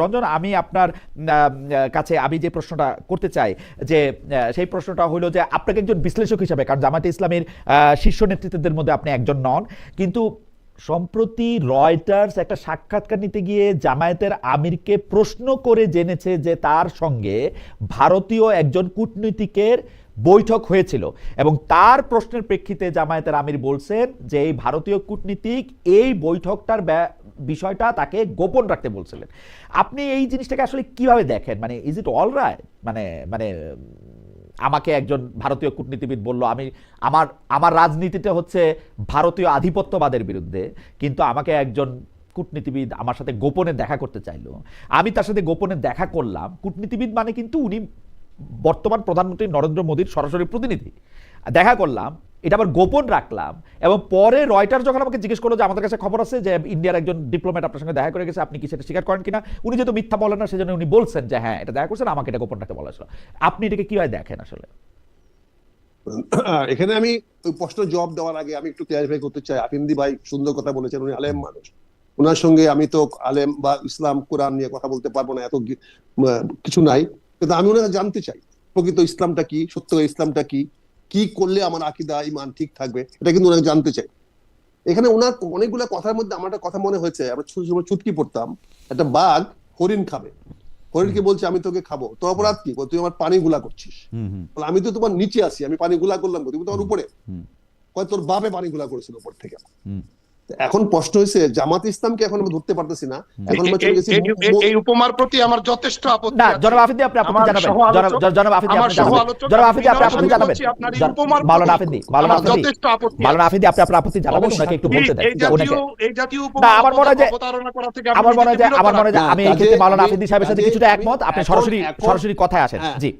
রঞ্জন, আমি আপনার কাছে আমি যে প্রশ্নটা করতে চাই, যে সেই প্রশ্নটা হলো যে, আপনাকে একজন বিশ্লেষক হিসাবে, কারণ জামাতে ইসলামের শীর্ষ নেতৃত্বদের মধ্যে আপনি একজন নন, কিন্তু সম্প্রতি রয়টার্স একটা সাক্ষাৎকার নিতে গিয়ে জামায়াতের আমিরকে প্রশ্ন করে জেনেছে যে তার সঙ্গে ভারতীয় একজন কূটনীতিকের বৈঠক হয়েছিল। এবং তার প্রশ্নের প্রেক্ষিতে জামায়াতের আমির বলছেন যে, এই ভারতীয় কূটনীতিক এই বৈঠকটার বিষয়টা তাকে গোপন রাখতে বলছিলেন। আপনি এই জিনিসটাকে আসলে কীভাবে দেখেন? মানে ইজ ইট অল রাইট মানে মানে আমাকে একজন ভারতীয় কূটনীতিবিদ বলল, আমি, আমার আমার রাজনীতিটা হচ্ছে ভারতীয় আধিপত্যবাদের বিরুদ্ধে, কিন্তু আমাকে একজন কূটনীতিবিদ আমার সাথে গোপনে দেখা করতে চাইলো। আমি তার সাথে গোপনে দেখা করলাম। কূটনীতিবিদ মানে কিন্তু উনি বর্তমান প্রধানমন্ত্রী নরেন্দ্র মোদীর সরাসরি প্রতিনিধি। দেখা করলাম, এটা আবার গোপন রাখলাম, এবং পরে রয়টার যখন আমাকে জিজ্ঞেস করল যে আমাদের কাছে খবর আছে যে ইন্ডিয়ার একজন ডিপ্লোম্যাট আপনার সঙ্গে দেখা করে গেছে, আপনি কি সেটা স্বীকার করেন কিনা, উনি যেহেতু মিথ্যা বলেন না, সেজন্য উনি বলছেন যে হ্যাঁ এটা দেখা করছেন, আমাকে এটা গোপন রাখতে বলা হয়েছিল। আপনি এটাকে কীভাবে দেখেন আসলে? এখানে আমি ওই প্রশ্নের জবাব দেওয়ার আগে আমি একটু ক্লিয়ারিফাই করতে চাই। আফিন্দি ভাই সুন্দর কথা বলেছেন, উনি আলেম মানুষ। ওনার সঙ্গে আমি তো আলেম বা ইসলাম, কোরআন নিয়ে কথা বলতে পারব না, এত কিছু নাই। কিন্তু আমি ওনাকে জানতে চাই, প্রকৃত ইসলামটা কি, সত্য ইসলামটা কি? কি করলে আমার আকিদা ইমান ঠিক থাকবে এটা কিন্তু ওনাকে জানতে চাই। এখানে ওনার অনেকগুলো কথার মধ্যে আমার একটা কথা মনে হয়েছে আমরা ছোট সময় চুটকি পড়তাম। একটা বাঘ হরিণ খাবে। হরিণ হরিণকে বলছে আমি তোকে খাব। তোর অপরাধ কি? তুই আমার পানি গুলা করছিস আমি তো তোমার নিচে আসি আমি পানি গুলা করলাম তুমি তোমার উপরে। তোর বাপে পানি গুলা করেছিল উপর থেকে। এখন প্রশ্ন হয়েছে জামাত ইসলামকে এখন আমরা ধরতে পারতেছি না। এখন আমরা চলে এই- গেছি এই- উপমার প্রতি আমার যথেষ্ট আপত্তি না জনাব আফিদি আপনি আপনি জানাবেন। জনাব আফিদি আপনি জানাবেন। জনাব আফিদি আপনি আপনি জানাবেন। বলছি আপনার উপমার মাওলানা প্রতি আফিদি মাওলানা আমার আফিদি যথেষ্ট আপত্তি আছে। মাওলানা আফিদি আপনি আপনার আপত্তি জানাবেন। ওনাকে একটু বলতে দেন এই জাতীয় ওনাকে এই জাতীয় না, উপমা আমার মনে হয় যে- অবতারণা করা থেকে আমার মনে হয় যে আমার মনে হয় যে আমি এই ক্ষেত্রে মাওলানা আমি- আফিদি সাহেবের সাথে কিছুটা একমত। আপনি সরাসরি সরাসরি কথায় আসেন হ্যাঁ। জি।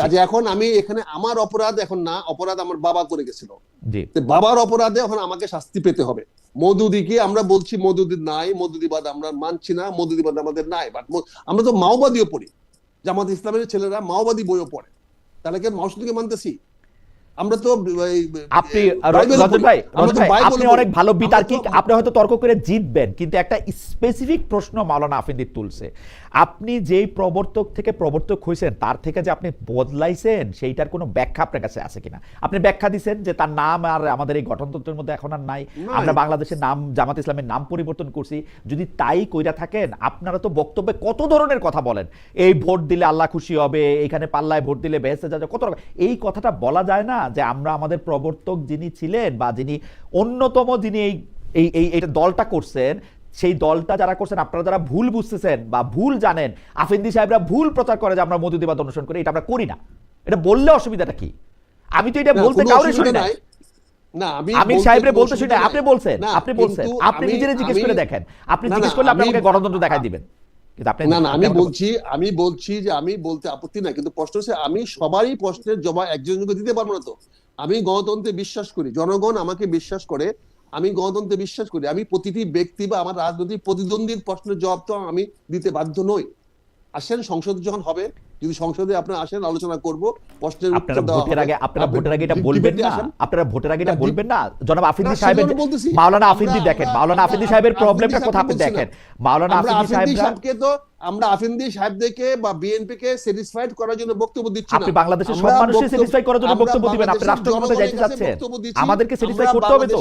কাজে এখন আমি এখানে আমার অপরাধ এখন না অপরাধ আমার বাবা করে গেছিল। বাবার অপরাধে এখন আমাকে শাস্তি পেতে হবে। মধুদিকে আমরা বলছি মধুদি নাই মধুদিবাদ আমরা মানছি না মধুদিবাদ আমাদের নাই বাট আমরা তো মাওবাদীও পড়ি। জামাত ইসলামের ছেলেরা মাওবাদী বইও পড়ে। তাহলে কি মাওসুদিকে মানতেছি? আমরা তো আপনি রঞ্জন ভাই আপনি অনেক ভালো বিতার্কিক আপনি হয়তো তর্ক করে জিতবেন কিন্তু একটা স্পেসিফিক প্রশ্ন মাওলানা আফিদি তুলছে। আপনি যেই প্রবর্তক থেকে প্রবর্তক হয়েছেন তার থেকে যে আপনি বদলাইছেন সেইটার কোনো ব্যাখ্যা আপনার কাছে আছে কিনা? আপনি ব্যাখ্যা দিচ্ছেন যে তার নাম আর আমাদের এই গঠনতন্ত্রের মধ্যে এখন আর নাই। আমরা বাংলাদেশের নাম জামাত ইসলামের নাম পরিবর্তন করছি। যদি তাই কইরা থাকেন আপনারা তো বক্তব্যে কত ধরনের কথা বলেন? এই ভোট দিলে আল্লাহ খুশি হবে এখানে পাল্লায় ভোট দিলে বেহেস্তে যাবে কত এই কথাটা বলা যায় না যে আমরা আমাদের প্রবর্তক যিনি ছিলেন বা যিনি অন্যতম যিনি এই এই এই দলটা করছেন সেই দলটা যারা করছেন আপনারা যারা ভুল বুঝতেছেন বা ভুল জানেন আফিন্দি সাহেবরা ভুল প্রচার করে যে আমরা মধুদিবাদ অনুসরণ করি এটা আমরা করি না। এটা বললে অসুবিধাটা কি? আমি তো এটা বলতে কাউরে শুনি নাই। না আমি আমির বলতে সাহেবরে বলতে শুনে আপনি বলছেন আপনি বলছেন। আপনি নিজেরে জিজ্ঞেস করে দেখেন। আপনি জিজ্ঞেস করলে আপনাকে আমি- গণতন্ত্র দেখাই দিবেন। কিন্তু আপনি না না আমি বলছি আমি বলছি যে আমি বলতে আপত্তি কিন্তু প্রশ্ন হচ্ছে আমি সবারই প্রশ্নের জবাব একজনকে দিতে পারব না তো। আমি গণতন্ত্রে বিশ্বাস করি জনগণ আমাকে বিশ্বাস করে আমি গণতন্ত্রে বিশ্বাস করি আমি প্রতিটি ব্যক্তি বা আমার রাজনৈতিক প্রতিদ্বন্দ্বীর প্রশ্নের জবাব তো আমি দিতে বাধ্য নই। আসেন সংসদ যখন হবে যদি সংসদে আপনারা আসেন আলোচনা করব প্রশ্নের উত্তর দেওয়া ভোটের আগে আপনারা ভোটের আগে এটা বলবেন না। আপনারা ভোটের আগে এটা বলবেন না। জনাব আফিদি সাহেবের মাওলানা আফিদি দেখেন মাওলানা আফিদি সাহেবের প্রবলেমটা কথা আপনি দেখেন। মাওলানা সাহেবরা সাহেবকে তো আমরা আফিন্দি সাহেবদেরকে বা বিএনপি কে স্যাটিসফাইড করার জন্য বক্তব্য দিচ্ছি না। আপনি বাংলাদেশের সব মানুষকে স্যাটিসফাই করার জন্য বক্তব্য দিবেন। আপনি বাংলাদেশের রাষ্ট্র ক্ষমতায় যাইতে চাচ্ছেন। আমাদেরকে স্যাটিসফাই করতে হবে তো।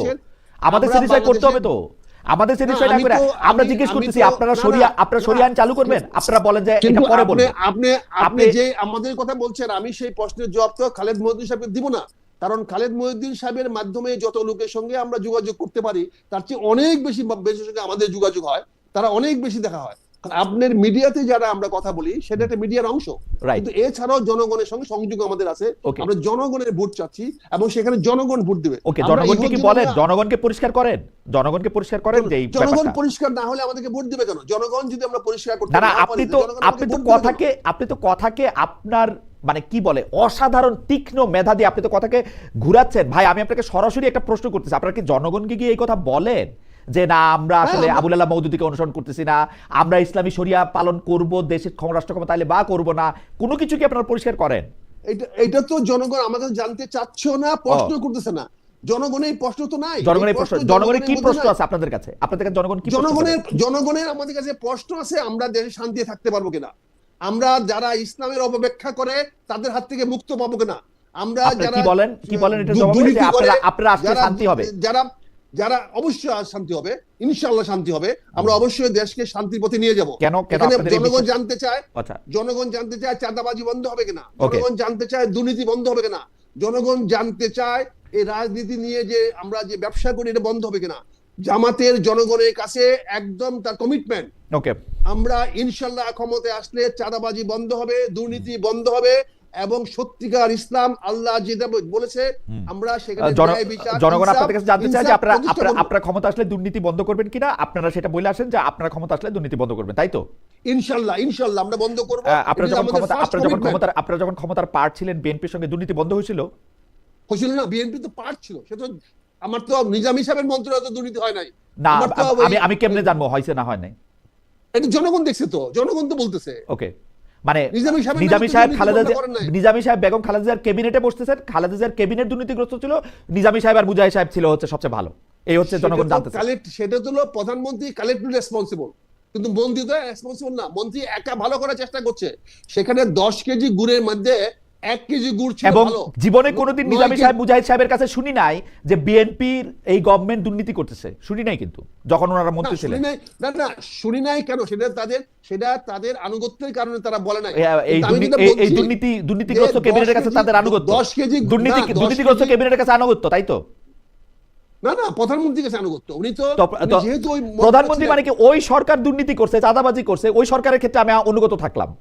আমাদের স্যাটিসফাই করতে হবে তো। আমাদের স্যাটিসফাই না করে আমরা জিজ্ঞেস করতেছি আপনারা সরিয়া শরিয়া আপনারা শরিয়া চালু করবেন? আপনারা বলেন যে এটা পরে আপনি বলবেন আপনি আপনি যে আমাদের কথা বলছেন আমি সেই প্রশ্নের জবাব তো খালেদ মহিউদ্দিন সাহেবকে দিব না। কারণ খালেদ মহিউদ্দিন সাহেবের মাধ্যমে যত লোকের সঙ্গে আমরা যোগাযোগ করতে পারি তার চেয়ে অনেক বেশি বেশি সঙ্গে আমাদের যোগাযোগ হয় তারা অনেক বেশি দেখা হয়। আপনার মিডিয়াতে যারা আমরা কথা বলি সেটা একটা মিডিয়ার অংশ। কিন্তু এছাড়াও জনগণের সঙ্গে সংযোগ আমাদের আছে। আমরা জনগণের ভোট চাচ্ছি এবং সেখানে জনগণ ভোট দেবে। ওকে জনগণকে কি বলেন? জনগণকে পরিষ্কার করেন। জনগণকে পরিষ্কার করেন যে জনগণ পরিষ্কার না হলে আমাদেরকে ভোট দেবে কেন? জনগণ যদি আমরা পরিষ্কার করতে না আপনি তো আপনি তো? কথাকে আপনি তো কথাকে আপনার মানে কি বলে অসাধারণ তীক্ষ্ণ মেধা দিয়ে আপনি তো কথাকে ঘুরাচ্ছেন। ভাই আমি আপনাকে সরাসরি একটা প্রশ্ন করতেছি। আপনারা কি জনগণকে গিয়ে এই কথা বলেন? যে না আমরা আসলে আবুল আল্লাহ মৌদুদিকে অনুসরণ করতেছি না আমরা ইসলামী শরিয়া পালন করব দেশের রাষ্ট্র ক্ষমতা আইলে বা করব না কোনো কিছু কি আপনারা পরিষ্কার করেন? এটা তো জনগণ আমাদের জানতে চাচ্ছেও না প্রশ্ন করতেছে না। জনগণের প্রশ্ন তো নাই। জনগণের প্রশ্ন জনগণের কি প্রশ্ন আছে আপনাদের কাছে? আপনাদের কাছে জনগণ কি প্রশ্ন জনগণের জনগণের আমাদের কাছে প্রশ্ন আছে আমরা দেশে শান্তি থাকতে পারব কিনা? আমরা যারা ইসলামের অপব্যাখ্যা করে তাদের হাত থেকে মুক্ত পাবো কিনা? আমরা যারা কি বলেন? কি বলেন এটা জবাবে? আপনারা আপনারা যারা- শান্তি হবে। যারা যারা অবশ্যই আজ শান্তি হবে ইনশাআল্লাহ শান্তি হবে আমরা অবশ্যই দেশকে শান্তির পথে নিয়ে যাব। কেন জনগণ জানতে চায় আচ্ছা। জনগণ জানতে চায় চাঁদাবাজি বন্ধ হবে কিনা জনগণ জানতে চায় দুর্নীতি বন্ধ হবে কিনা জনগণ জানতে চায় এই রাজনীতি নিয়ে যে আমরা যে ব্যবসা করি এটা বন্ধ হবে কিনা। জামাতের জনগণের কাছে একদম তার কমিটমেন্ট ওকে আমরা ইনশাল্লাহ ক্ষমতায় আসলে চাঁদাবাজি বন্ধ হবে দুর্নীতি বন্ধ হবে এবং সত্যিকার ইসলাম আল্লাহ যেটা বলেছে আমরা সেখানে জনগণ আপনাদের কাছে জানতে চায় যে আপনারা আপনারা ক্ষমতা আসলে দুর্নীতি বন্ধ করবেন কিনা? আপনারা সেটা বলে আসেন যে আপনারা ক্ষমতা আসলে দুর্নীতি বন্ধ করবেন তাই তো? আমরা বন্ধ করব। আপনারা যখন ক্ষমতা আপনারা যখন। ক্ষমতার আপনারা যখন ক্ষমতার পার্ট ছিলেন বিএনপির সঙ্গে দুর্নীতি বন্ধ হয়েছিল? হয়েছিল না বিএনপি তো পার্ট ছিল। সে তো আমার তো নিজাম সাহেবের মন্ত্রণালয় তো দুর্নীতি হয় নাই। না আমি আমি কেমনে জানব হয়েছে না হয় নাই? এটা জনগণ দেখছে তো জনগণ তো বলতেছে। ওকে মানে নিজামী সাহেব খালেদা নিজামী সাহেব বেগম খালেদা জিয়ার বসতেছেন। খালেদা জিয়ার দুর্নীতিগ্রস্ত ছিল। নিজামী সাহেব আর মুজাহিদ সাহেব ছিল হচ্ছে সবচেয়ে ভালো। এই হচ্ছে জনগণ জানতে কালেক্ট সেটা তো প্রধানমন্ত্রী কালেক্টিভ রেসপন্সিবল। কিন্তু মন্ত্রী তো রেসপন্সিবল না। মন্ত্রী একা ভালো করার চেষ্টা করছে। সেখানে দশ কেজি গুড়ের মধ্যে এক কেজি গুড় ছিল এবং জীবনে কোনোদিন নিজামী সাহেব মুজাহিদ সাহেবের কাছে শুনি নাই যে বিএনপির এই গভর্নমেন্ট দুর্নীতি করতেছে। শুনি নাই কিন্তু যখন ওনারা মন্ত্রী ছিলেন। না না শুনি নাই কেন? সেটা তাদের সেটা তাদের আনুগত্যের কারণে তারা বলে নাই। এই দুর্নীতি- দুর্নীতিগ্রস্ত ক্যাবিনেটের কাছে তাদের আনুগত্য। দশ কেজি দুর্নীতি দুর্নীতিগ্রস্ত ক্যাবিনেটের কাছে আনুগত্য তাই তো? না না প্রধানমন্ত্রীর কাছে আনুগত্য। উনি তো তো- উনি তো যেহেতু প্রধানমন্ত্রী মানে কি ওই সরকার দুর্নীতি করছে চাঁদাবাজি করছে ওই সরকারের ক্ষেত্রে আমি অনুগত থাকলাম।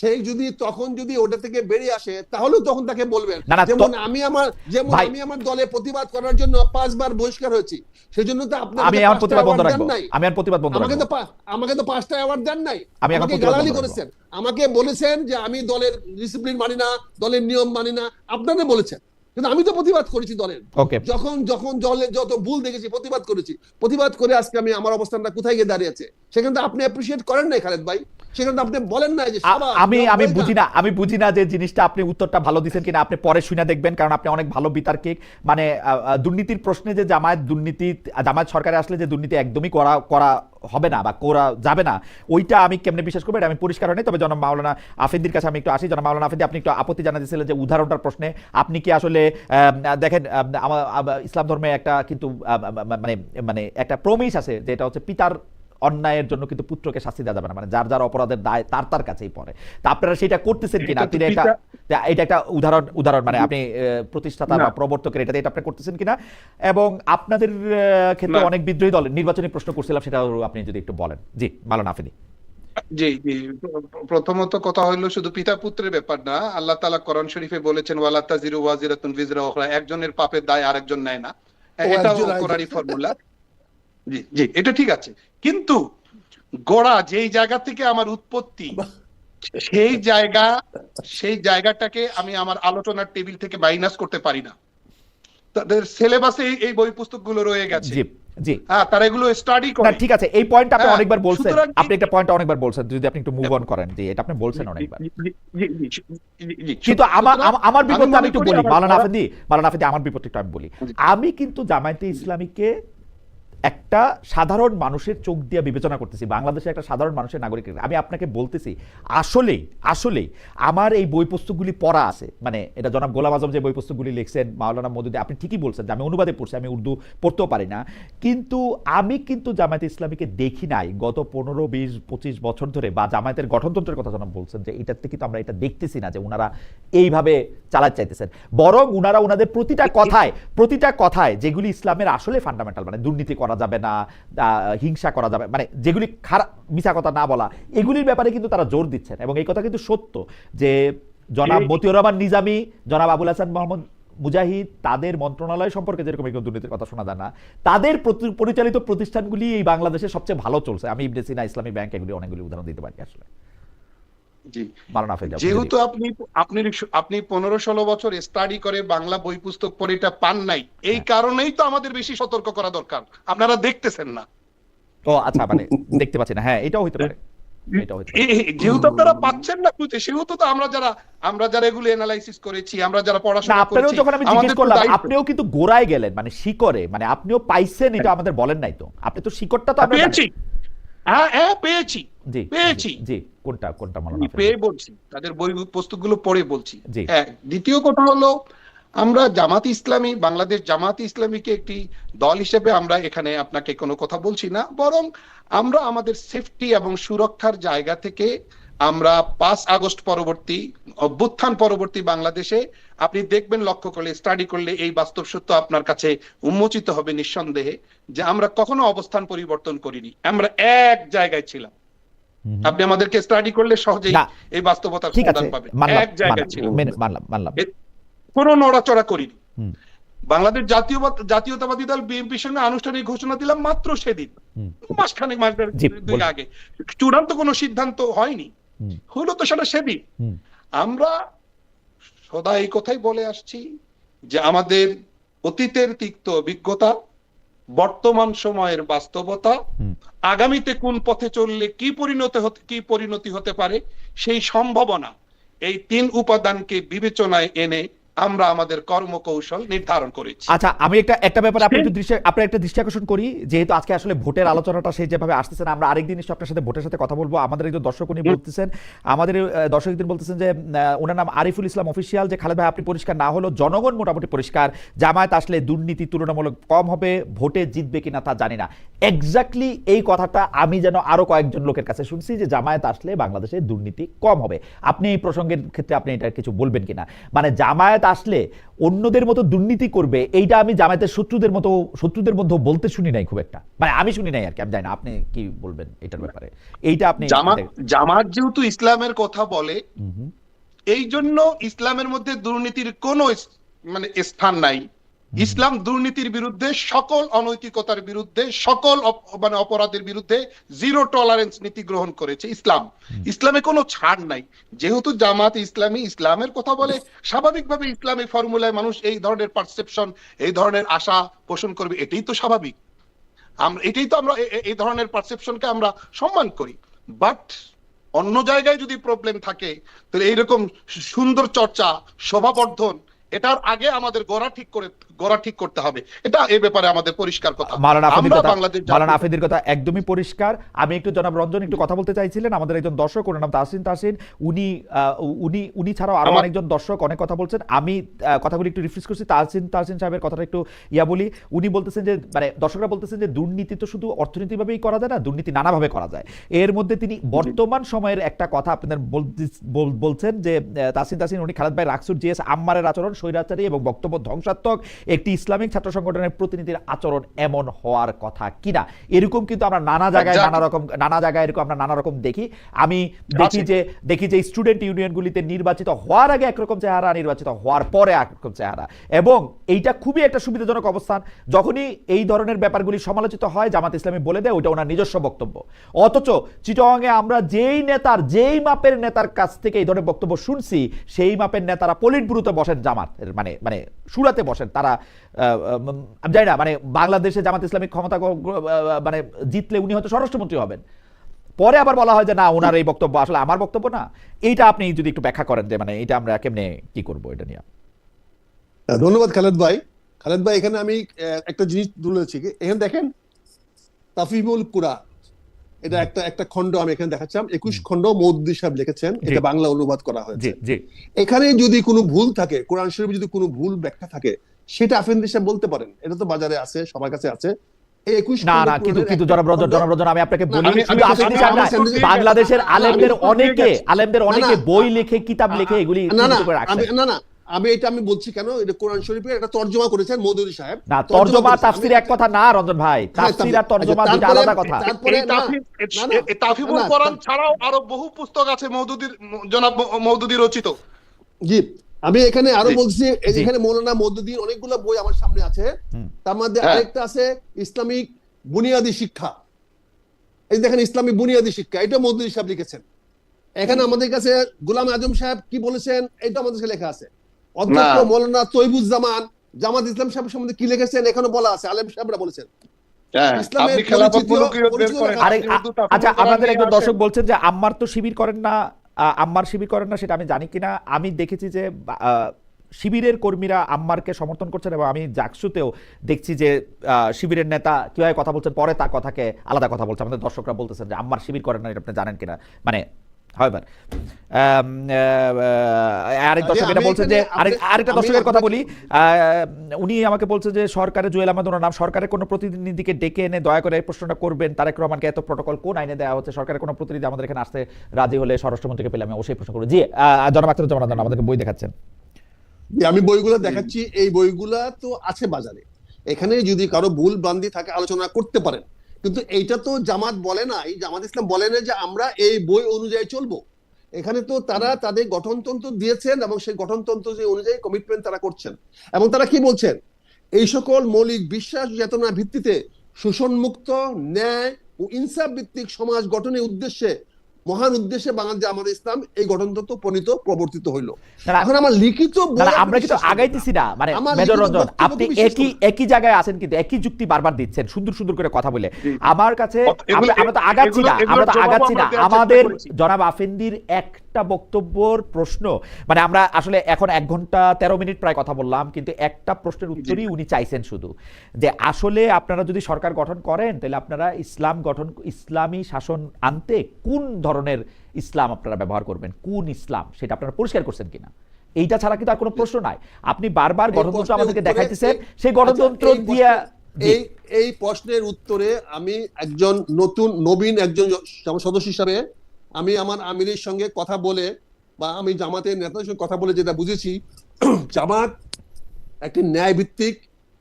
সেই যদি তখন যদি ওটা থেকে বেরিয়ে আসে তাহলেও তখন তাকে বলবেন। যেমন আমি আমার যেমন আমি আমার দলে প্রতিবাদ করার জন্য পাঁচবার বহিষ্কার হয়েছি সেই জন্য তো আপনি আমি আমাকে আমার প্রতিবাদ বন্ধ রাখব। আমি আর প্রতিবাদ বন্ধ আমাকে তো আমাকে তো পাঁচটা অ্যাওয়ার্ড দেন নাই। আমি আমাকে গালাগালি করেছেন। আমাকে বলেছেন যে আমি দলের ডিসিপ্লিন মানি না দলের নিয়ম মানি না। আপনারা বলেছেন। কিন্তু আমি তো প্রতিবাদ করেছি দলের। যখন যখন দলের যত ভুল দেখেছি প্রতিবাদ করেছি। প্রতিবাদ করে আজকে আমি আমার অবস্থানটা কোথায় গিয়ে দাঁড়িয়েছে সেখানে আপনি অ্যাপ্রিসিয়েট করেন নাই খালেদ ভাই। সেখানে আপনি বলেন নাই যে আমি আমি বুঝি না আমি বুঝি না যে জিনিসটা আপনি উত্তরটা ভালো দিচ্ছেন কিনা আপনি পরে শুনে দেখবেন কারণ আপনি অনেক ভালো বিতার্কিক। মানে দুর্নীতির প্রশ্নে যে জামায়াত দুর্নীতি জামায়াত সরকারে আসলে যে দুর্নীতি একদমই করা করা হবে না বা করা যাবে না, ওইটা আমি কেমনে বিশ্বাস করব এটা আমি পরিষ্কার হয়নি তবে জনাব মাওলানা আফেদির কাছে আমি একটু আসি। জনাব মাওলানা আফেদি আপনি একটু আপত্তি জানা দিয়েছিলেন যে উদাহরণটার প্রশ্নে। আপনি কি আসলে দেখেন আমার ইসলাম ধর্মে একটা কিন্তু মানে মানে একটা প্রমিস আছে, যেটা হচ্ছে পিতার অন্যায়ের জন্য কিন্তু পুত্রকে শাস্তি দেওয়া যাবে না। মানে যার যার অপরাধের দায় তার তার কাছেই পড়ে। তা আপনারা সেটা করতেছেন কিনা? তিনি তা এটা একটা উদাহরণ উদাহরণ। মানে আপনি প্রতিষ্ঠাতা বা প্রবর্তকের এটাতে এটা আপনি করতেছেন কিনা? এবং আপনাদের ক্ষেত্রে অনেক বিদ্রোহী দল নির্বাচনী প্রশ্ন করছিলাম সেটা আপনি যদি একটু বলেন। জি মালান আফেদি জি জি। প্রথমত কথা হলো শুধু পিতা পুত্রের ব্যাপার না আল্লাহ তাআলা কোরআন শরীফে বলেছেন ওয়ালা তাজিরু ওয়াজিরাতুন বিজরা উখরা। একজনের পাপের দায় আরেকজন নেয় না। এটাও আরেকজন- ফর্মুলা। জি জি এটা ঠিক আছে। কিন্তু গোড়া যেই জায়গা থেকে আমার উৎপত্তি সেই জায়গা সেই জায়গাটাকে আমি আমার আলোচনার টেবিল থেকে মাইনাস করতে পারি না। তাদের সিলেবাসে এই বই পুস্তকগুলো রয়ে গেছে। জি হ্যাঁ তারা এগুলো স্টাডি না করে ঠিক আছে এই পয়েন্ট আপনি হ্যাঁ, অনেকবার বলছেন। আপনি একটা পয়েন্ট অনেকবার বলছেন যদি আপনি একটু মুভ অন করেন জি এটা আপনি বলছেন অনেকবার। কিন্তু আমার আমার আমি বিপক্ষে আমি একটু বলি মালানা আফেদি মালানা আফেদি আমার বিপক্ষে একটু আমি বলি। আমি কিন্তু জামায়াতে ইসলামীকে একটা সাধারণ মানুষের চোখ দিয়ে বিবেচনা করতেছি, বাংলাদেশের একটা সাধারণ মানুষের নাগরিক আমি আপনাকে বলতেছি, আসলেই আসলেই আমার এই বই পুস্তকগুলি পড়া আছে। মানে এটা জনাব গোলাম আজম যে বই পুস্তকগুলি লিখছেন, মাওলানা মদুদি, আপনি ঠিকই বলছেন যে আমি অনুবাদে পড়ছি, আমি উর্দু পড়তেও পারি না। কিন্তু আমি কিন্তু জামায়াতে ইসলামীকে দেখি নাই। গত পনেরো, বিশ, পঁচিশ বছর ধরে বা জামায়াতের গঠনতন্ত্রের কথা জনাব বলছেন যে এটার থেকে তো আমরা এটা দেখতেছি না যে ওনারা এইভাবে চালাতে চাইতেছেন। বরং ওনারা ওনাদের প্রতিটা কথায় প্রতিটা কথায় যেগুলি ইসলামের আসলে ফান্ডামেন্টাল মানে দুর্নীতি করা যাবে না হিংসা করা যাবে মানে যেগুলি খারাপ মিছা কথা না বলা এগুলির ব্যাপারে কিন্তু তারা জোর দিচ্ছেন। এবং এই কথা কিন্তু সত্য যে জনাব মতিউর রহমান নিজামি জনাব আবুল হাসান মোহাম্মদ মুজাহিদ তাদের মন্ত্রণালয় সম্পর্কে যেরকম এরকম দুর্নীতির কথা শোনা যায় না তাদের পরিচালিত প্রতিষ্ঠানগুলি এই বাংলাদেশে সবচেয়ে ভালো চলছে। আমি ইবনে সিনা ইসলামী ব্যাংক এগুলি অনেকগুলি উদাহরণ দিতে পারি আসলে। যেহেতু আপনি আপনি আপনি পনেরো ষোলো বছর স্টাডি করে বাংলা বই পুস্তক পড়ে এটা পান নাই এই হ্যাঁ। কারণেই তো আমাদের বেশি সতর্ক করা দরকার। আপনারা দেখতেছেন না। ও আচ্ছা মানে দেখতে পাচ্ছি না। হ্যাঁ এটাও পারে। হতে যেহেতু আপনারা পাচ্ছেন না খুঁজে সেহেতু তো আমরা যারা আমরা যারা এগুলো অ্যানালাইসিস করেছি আমরা যারা পড়াশোনা আপনারও যখন আমি জিজ্ঞেস করলাম আপনিও কিন্তু গোড়ায় গেলেন মানে শিকরে মানে আপনিও পাইছেন এটা আমাদের বলেন নাই তো। আপনি তো শিকড়টা তো পেয়েছি। হ্যাঁ হ্যাঁ পেয়েছি। জি পেয়েছি। জি, কোনটা কোনটা মাওলানা পেয়ে বলছি তাদের বই পুস্তকগুলো পড়ে বলছি। দ্বিতীয় কথা হলো আমরা জামাত ইসলামী বাংলাদেশ জামাত ইসলামীকে একটি দল হিসেবে আমরা এখানে আপনাকে কোনো কথা বলছি না বরং আমরা আমাদের সেফটি এবং সুরক্ষার জায়গা থেকে আমরা পাঁচ আগস্ট পরবর্তী অভ্যুত্থান পরবর্তী বাংলাদেশে আপনি দেখবেন লক্ষ্য করলে স্টাডি করলে এই বাস্তব সত্য আপনার কাছে উন্মোচিত হবে নিঃসন্দেহে যে আমরা কখনো অবস্থান পরিবর্তন করিনি আমরা এক জায়গায় ছিলাম। আপনি আমাদেরকে স্টাডি করলে সহজেই এই বাস্তবতার সমাধান পাবেন। এক জায়গায় ছিল। মানলাম মানলাম। কোনো নড়াচড়া করিনি। বাংলাদেশ জাতীয়বাদ জাতীয়তাবাদী দল বিএনপির সঙ্গে আনুষ্ঠানিক ঘোষণা দিলাম মাত্র সেদিন। মাসখানেক মাস দুই আগে। চূড়ান্ত কোনো সিদ্ধান্ত হয়নি। হলো তো সেটা সেদিন। আমরা সদা এই কথাই বলে আসছি যে আমাদের অতীতের তিক্ত অভিজ্ঞতা বর্তমান সময়ের বাস্তবতা আগামীতে কোন পথে চললে কি পরিণতি হতে কি পরিণতি হতে পারে সেই সম্ভাবনা এই তিন উপাদানকে বিবেচনায় এনে আমরা আমাদের কর্মকৌশল নির্ধারণ করেছি। আচ্ছা আমি একটা একটা ব্যাপারে আপনি একটু দৃশ্য আপনার একটা দৃষ্টি আকর্ষণ করি যেহেতু আজকে আসলে ভোটের আলোচনাটা সেই যেভাবে আসতেছেন আমরা আরেকদিন নিশ্চয় আপনার সাথে ভোটের সাথে কথা বলব। আমাদের একজন দর্শক উনি বলতেছেন আমাদের দর্শক একদিন বলতেছেন যে ওনার নাম আরিফুল ইসলাম অফিসিয়াল যে খালেদ ভাই আপনি পরিষ্কার না হলেও জনগণ মোটামুটি পরিষ্কার জামায়াত আসলে দুর্নীতি তুলনামূলক কম হবে ভোটে জিতবে কিনা তা জানি না। এক্স্যাক্টলি এই কথাটা আমি যেন আরও কয়েকজন লোকের কাছে শুনছি যে জামায়াত আসলে বাংলাদেশে দুর্নীতি কম হবে। আপনি এই প্রসঙ্গের ক্ষেত্রে আপনি এটা কিছু বলবেন কিনা? মানে জামায়াত আসলে অন্যদের মতো দুর্নীতি করবে এইটা আমি জামায়াতের শত্রুদের মতো শত্রুদের মধ্যে বলতে শুনি নাই খুব একটা। মানে আমি শুনি নাই আর কি আমি জানি না আপনি কি বলবেন এটার ব্যাপারে? এইটা আপনি জামাত যেহেতু ইসলামের কথা বলে এই জন্য ইসলামের মধ্যে দুর্নীতির কোনো মানে স্থান নাই। ইসলাম দুর্নীতির বিরুদ্ধে সকল অনৈতিকতার বিরুদ্ধে সকল মানে অপরাধের বিরুদ্ধে জিরো টলারেন্স নীতি গ্রহণ করেছে ইসলাম। ইসলামে কোনো ছাড় নাই। যেহেতু জামাত ইসলামী ইসলামের কথা বলে স্বাভাবিকভাবে ইসলামী ফর্মুলায় মানুষ এই ধরনের পারসেপশন এই ধরনের আশা পোষণ করবে এটাই তো স্বাভাবিক। আমরা এটাই তো আমরা এই ধরনের পারসেপশনকে আমরা সম্মান করি। বাট অন্য জায়গায় যদি প্রবলেম থাকে তাহলে এইরকম সুন্দর চর্চা শোভাবর্ধন এটার আগে আমাদের গোড়া ঠিক করে গোড়া ঠিক করতে হবে। এটা এই ব্যাপারে আমাদের পরিষ্কার কথা। মাওলানা আফেদির কথা জাতীয়- আফেদির কথা একদমই পরিষ্কার। আমি একটু জনাব রঞ্জন একটু কথা বলতে চাইছিলেন। আমাদের একজন দর্শক ওনার নাম তাসিন তাসিন উনি উনি উনি ছাড়াও আরও অনেকজন দর্শক অনেক কথা বলছেন। আমি কথাগুলি একটু রিফ্রেশ করছি। তাসিন তাসিন সাহেবের কথাটা একটু ইয়া বলি। উনি বলতেছেন যে মানে দর্শকরা বলতেছেন যে দুর্নীতি তো শুধু অর্থনীতিভাবেই করা যায় না দুর্নীতি নানাভাবে করা যায়। এর মধ্যে তিনি বর্তমান সময়ের একটা কথা আপনাদের বলছেন যে তাসিন তাসিন উনি খালেদ ভাই রাকসুর জিএস আম্মারের আচরণ স্বৈরাচারী এবং বক্তব্য ধ্বংসাত্মক একটি ইসলামিক ছাত্র সংগঠনের প্রতিনিধির আচরণ এমন হওয়ার কথা কিনা? এরকম কিন্তু আমরা নানা জায়গায় নানা রকম নানা জায়গায় এরকম আমরা নানা রকম দেখি। আমি দেখি যে দেখি যে স্টুডেন্ট ইউনিয়নগুলিতে নির্বাচিত হওয়ার আগে একরকম চেহারা নির্বাচিত হওয়ার পরে একরকম চেহারা। এবং এইটা খুবই একটা সুবিধাজনক অবস্থান। যখনই এই ধরনের ব্যাপারগুলি সমালোচিত হয় জামাত ইসলামী বলে দেয় ওটা ওনার নিজস্ব বক্তব্য। অথচ চিটংয়ে আমরা যেই নেতার যেই মাপের নেতার কাছ থেকে এই ধরনের বক্তব্য শুনছি সেই মাপের নেতারা পলিট ব্যুরোতে বসেন জামাত। মানে মানে সুরাতে বসেন, তারা আমি জানি না মানে বাংলাদেশে জামাত ইসলামিক ক্ষমতা মানে জিতলে উনি হয়তো স্বরাষ্ট্রমন্ত্রী হবেন। পরে আবার বলা হয় যে, না ওনার এই বক্তব্য আসলে আমার বক্তব্য না। এইটা আপনি যদি একটু ব্যাখ্যা করেন যে মানে এটা আমরা কেমনে, কি করব এটা নিয়ে? ধন্যবাদ খালেদ ভাই। খালেদ ভাই, এখানে আমি একটা জিনিস তুলেছি এখানে দেখেন তাফিমুল কুরআন এটা একটা একটা খণ্ড আমি এখানে দেখাচ্ছিলাম। একুশ খণ্ড মৌদুদি সাহেব লিখেছেন এটা বাংলা অনুবাদ করা হয়েছে। এখানে যদি কোনো ভুল থাকে কোরআন শরীফে যদি কোনো ভুল ব্যাখ্যা থাকে সেটা আফেন্দি সাহেব বলতে পারেন। এটা তো বাজারে আছে সবার কাছে আছে। না না কিন্তু কিন্তু আমি আপনাকে বলি বাংলাদেশের আলেমদের অনেকে আলেমদের অনেকে বই লিখে কিতাব লিখে এগুলি না না। আমি এটা আমি বলছি কেন? এটা কোরআন শরীফের একটা তর্জমা করেছেন মৌদুদি সাহেব। না তর্জমা তাফসির এক কথা না রঞ্জন ভাই। হ্যাঁ, তাফসির আর তর্জমা আচ্ছা, দুটো আলাদা কথা। তারপরে তাফিমুল কোরআন ছাড়াও আরও বহু পুস্তক আছে মৌদুদির জনাব মৌদুদি রচিত। জি আমি এখানে আরও বলছি এখানে মৌলানা মধ্যদিন অনেকগুলো বই আমার সামনে আছে। তার মধ্যে হ্যাঁ। আরেকটা আছে ইসলামিক বুনিয়াদি শিক্ষা। এই দেখেন ইসলামিক বুনিয়াদি শিক্ষা এটা মধ্যদিন সাহেব লিখেছেন। এখানে আমাদের কাছে গোলাম আজম সাহেব কি বলেছেন এটা আমাদের কাছে লেখা আছে। অধ্যক্ষ। মৌলানা তৈবুজ্জামান জামাত ইসলাম সাহেব সম্বন্ধে কি লিখেছেন? এখানে বলা আছে আলেম সাহেবরা বলেছেন। হ্যাঁ, আচ্ছা আপনি আমাদের কোরআন একজন দর্শক বলছেন যে আম্মার তো শিবির করেন না আম্মার শিবির করেন না সেটা আমি জানি কিনা। আমি দেখেছি যে শিবিরের কর্মীরা আম্মারকে সমর্থন করছেন এবং আমি জাকসুতেও দেখছি যে শিবিরের নেতা কীভাবে কথা বলছেন পরে তার কথাকে আলাদা কথা বলছে। আমাদের দর্শকরা বলতেছেন যে আম্মার শিবির করেন না এটা আপনি জানেন কিনা। মানে হাওয়েভার আরেক দর্শক এটা আমি বলছেন যে আরেক আরেকটা দর্শকের কথা বলি উনি আমাকে বলছে যে সরকারের জুয়েল আহমদ ওনার নাম সরকারের কোনো প্রতিনিধিকে ডেকে এনে দয়া করে এই প্রশ্নটা করবেন। তারেক রহমানকে এত প্রোটোকল কোন আইনে দেওয়া হচ্ছে? সরকারের কোনো প্রতিনিধি আমাদের এখানে আসতে রাজি হলে স্বরাষ্ট্রমন্ত্রীকে পেলে আমি অবশ্যই প্রশ্ন করব। জি জনাব আখতারুজ্জামান আদনান আমাদেরকে বই দেখাচ্ছেন। আমি বইগুলো দেখাচ্ছি। এই বইগুলা তো আছে বাজারে। এখানে যদি কারও ভুল ভ্রান্তি থাকে আলোচনা করতে পারেন। কিন্তু এইটা তো জামাত বলে নাই। জামাত ইসলাম বলে না যে আমরা এই বই অনুযায়ী চলবো। এখানে তো তারা তাদের গঠনতন্ত্র দিয়েছেন এবং সেই গঠনতন্ত্র যে অনুযায়ী কমিটমেন্ট তারা করছেন। এবং তারা কি বলছেন? এই সকল মৌলিক বিশ্বাস চেতনার ভিত্তিতে শোষণমুক্ত ন্যায় ও ইনসাফ ভিত্তিক সমাজ গঠনের উদ্দেশ্যে মহান উদ্দেশ্যে বাংলাদেশ আমাদের ইসলাম এই গঠনতন্ত্র প্রণীত প্রবর্তিত হইল। এখন আমার লিখিত আমরা কিন্তু আগাইতেছি না। মানে আমার মেজর রঞ্জন আপনি একই একই জায়গায় আছেন কিন্তু একই যুক্তি বারবার দিচ্ছেন সুন্দর সুন্দর করে কথা বলে। আমার কাছে আমরা তো আগাচ্ছি না আমরা তো আগাচ্ছি না। আমাদের। জনাব আফেন্দির একটা বক্তব্যর প্রশ্ন মানে আমরা আসলে এখন এক ঘণ্টা তেরো মিনিট প্রায় কথা বললাম কিন্তু একটা প্রশ্নের উত্তরই উনি চাইছেন শুধু যে আসলে আপনারা যদি সরকার গঠন করেন তাহলে আপনারা ইসলাম গঠন ইসলামী শাসন আনতে কোন ধরনের ইসলাম আপনারা ব্যবহার করবেন কোন ইসলাম সেটা আপনারা পরিষ্কার করছেন কিনা? এইটা ছাড়া কিন্তু আর কোনো প্রশ্ন নাই। আপনি বারবার গণতন্ত্র আমাদেরকে দেখাইতেছেন সেই গণতন্ত্র আচ্ছা, দিয়া এই এই প্রশ্নের উত্তরে আমি একজন নতুন নবীন একজন সদস্য হিসাবে আমি আমার আমিরের সঙ্গে কথা বলে বা আমি জামাতের নেতাদের সঙ্গে কথা বলে যেটা বুঝেছি, জামাত একটি ন্যায় ভিত্তিক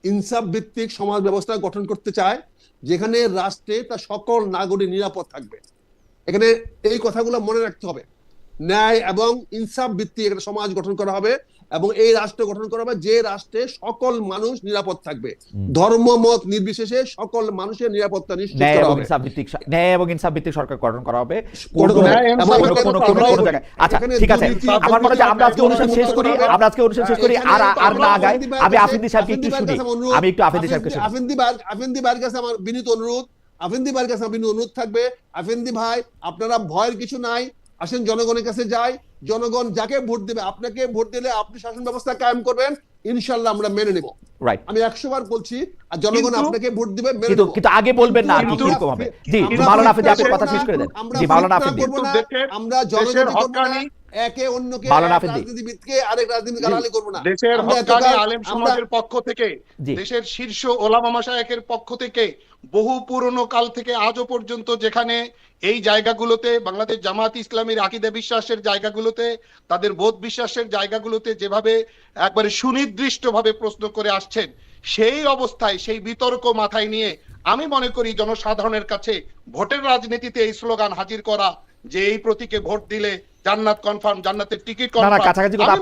ইনসাফ ভিত্তিক সমাজ ব্যবস্থা গঠন করতে চায়, যেখানে রাষ্ট্রে তার সকল নাগরিক নিরাপদ থাকবে। এখানে এই কথাগুলো মনে রাখতে হবে। ন্যায় এবং ইনসাফ ভিত্তিক একটা সমাজ গঠন করা হবে। এবং এই রাষ্ট্র গঠন করা হবে যে রাষ্ট্রে সকল মানুষ নিরাপদ থাকবে। ধর্ম মত নির্বিশেষে সকল মানুষের নিরাপত্তা নিশ্চিত করা হবে। ন্যায় এবং ইনসাফ ভিত্তিক সরকার গঠন করা হবে। আচ্ছা ঠিক আছে। আমার মনে হয় আমরা আজকে অনুষ্ঠান শেষ করি আমরা আজকে অনুষ্ঠান শেষ করি আর আর না আগাই আমি আফিন্দি সাহেবকে একটু শুনি। আমি একটু আফিন্দি সাহেবকে শুনি। আফেন্দি ভাই আফেন্দি ভাইয়ের কাছে আমার বিনীত অনুরোধ। আফেন্দি ভাইয়ের কাছে আমার বিনীত অনুরোধ থাকবে। আফেন্দি ভাই আপনারা ভয়ের কিছু নাই। আসেন জনগণের কাছে যাই। জনগণ যাকে ভোট দেবে আপনাকে ভোট দিলে আপনি শাসন ব্যবস্থা কায়েম করবেন ইনশাল্লাহ আমরা মেনে নেব। রাইট আমি একশো বার বলছি আর জনগণ আপনাকে ভোট দিবে মেনে কিন্তু নেব। কিন্তু আগে বলবেন না কি কীরকম হবে জি আমরা মাওলানা আপনি কথা শেষ করে দেন। জি মাওলানা আমরা জনগণের একে অন্যকে। রাজনীতিবিদকে আরেক রাজনীতি গালালি করব না। দেশের হকানি আলেম সমাজের পক্ষ থেকে দেশের শীর্ষ ওলামা পক্ষ থেকে বহু পুরনো কাল থেকে আজও পর্যন্ত যেখানে এই জায়গাগুলোতে বাংলাদেশ জামাত ইসলামের আকিদা বিশ্বাসের জায়গাগুলোতে তাদের বোধ বিশ্বাসের জায়গাগুলোতে যেভাবে একবারে সুনির্দিষ্টভাবে প্রশ্ন করে আসছেন সেই অবস্থায় সেই বিতর্ক মাথায় নিয়ে আমি মনে করি জনসাধারণের কাছে ভোটের রাজনীতিতে এই স্লোগান হাজির করা যে এই প্রতীকে ভোট দিলে জান্নাত কনফার্ম জান্নাতের টিকিট না না কাছাকাছি কথা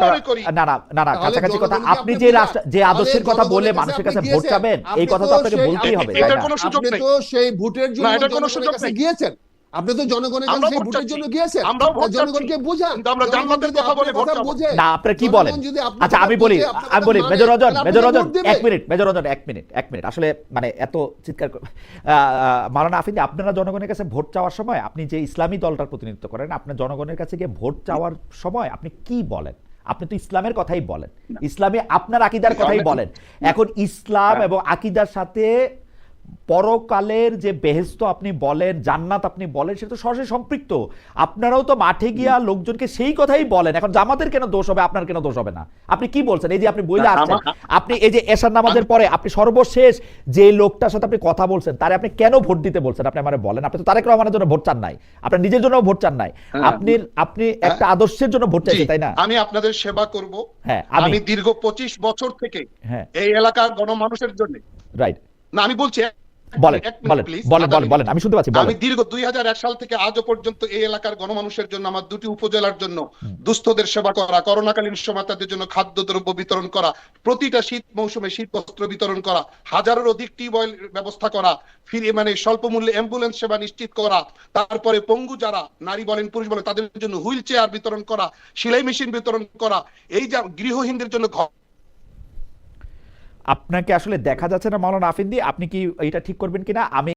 না না না না কাছাকাছি কথা আপনি যে। যে আদর্শের কথা বলে মানুষের কাছে ভোট। চাবেন এই কথা তো আপনাকে সেই- বলতেই হবে এটা কোনো সুযোগ নেই। তো সেই ভোটের জন্য এটা কোনো সুযোগ নেই। গিয়েছেন আপনি তো জনগণের কাছে ভোট ভোটের। জন্য গিয়েছেন। আমরাও জনগণকে বোঝান। কিন্তু আমরা জান্নাতের কথা বলে ভোট না আপনারা কি বলেন? আচ্ছা আমি বলি আমি বলি মানে, মেজর রঞ্জন তাহলে মেজর দেবে। এক মিনিট মেজর রঞ্জন এক মিনিট এক মিনিট। আসলে মানে এত চিৎকার আহ, মাওলানা আপনারা জনগণের কাছে ভোট চাওয়ার সময় আপনি যে ইসলামী দলটার প্রতিনিধিত্ব করেন আপনার জনগণের কাছে গিয়ে ভোট চাওয়ার সময় আপনি কি বলেন? আপনি তো ইসলামের কথাই বলেন। ইসলামে আপনার আকিদার কথাই বলেন। এখন ইসলাম হ্যাঁ। এবং আকিদার সাথে পরকালের যে বেহেস্ত আপনি বলেন জান্নাত আপনি বলেন সেটা তো সরাসরি সম্পৃক্ত। আপনারাও তো মাঠে গিয়া লোকজনকে সেই কথাই বলেন। এখন জামাতের কেন দোষ হবে আপনার কেন দোষ হবে না? আপনি কি বলছেন? এই যে আপনি বইলে না, আসছেন আপনি এই যে এশার নামাজের পরে আপনি সর্বশেষ যে লোকটার সাথে আপনি কথা বলছেন তারে আপনি কেন ভোট দিতে বলছেন? আপনি আমারে বলেন। আপনি তো তারেক রহমানের জন্য ভোট চান নাই। আপনার নিজের জন্য ভোট চান নাই। হ্যাঁ। আপনি আপনি একটা আদর্শের জন্য ভোট চাইছেন তাই না? আমি আপনাদের সেবা করব। হ্যাঁ আমি দীর্ঘ পঁচিশ বছর থেকে হ্যাঁ। এই এলাকার গণমানুষের জন্য। রাইট না আমি বলছি বলেন বলেন বলেন বলেন বলেন আমি শুনতে পাচ্ছি আমি দীর্ঘ দুই সাল থেকে আজও পর্যন্ত এই এলাকার গণমানুষের জন্য আমার দুটি উপজেলার জন্য দুস্থদের সেবা করা করোনাকালীন সময় তাদের জন্য খাদ্যদ্রব্য বিতরণ করা প্রতিটা শীত মৌসুমে শীত বস্ত্র বিতরণ করা হাজারের অধিক টিউবওয়েল ব্যবস্থা করা ফিরে মানে স্বল্প মূল্যে অ্যাম্বুলেন্স সেবা নিশ্চিত করা তারপরে পঙ্গু যারা নারী বলেন পুরুষ বলেন তাদের জন্য হুইল চেয়ার বিতরণ করা সেলাই মেশিন বিতরণ করা এই যা গৃহহীনদের জন্য ঘর আপনাকে আসলে দেখা যাচ্ছে না মাওলানা আফিন্দি। আপনি কি এটা ঠিক করবেন কিনা? আমি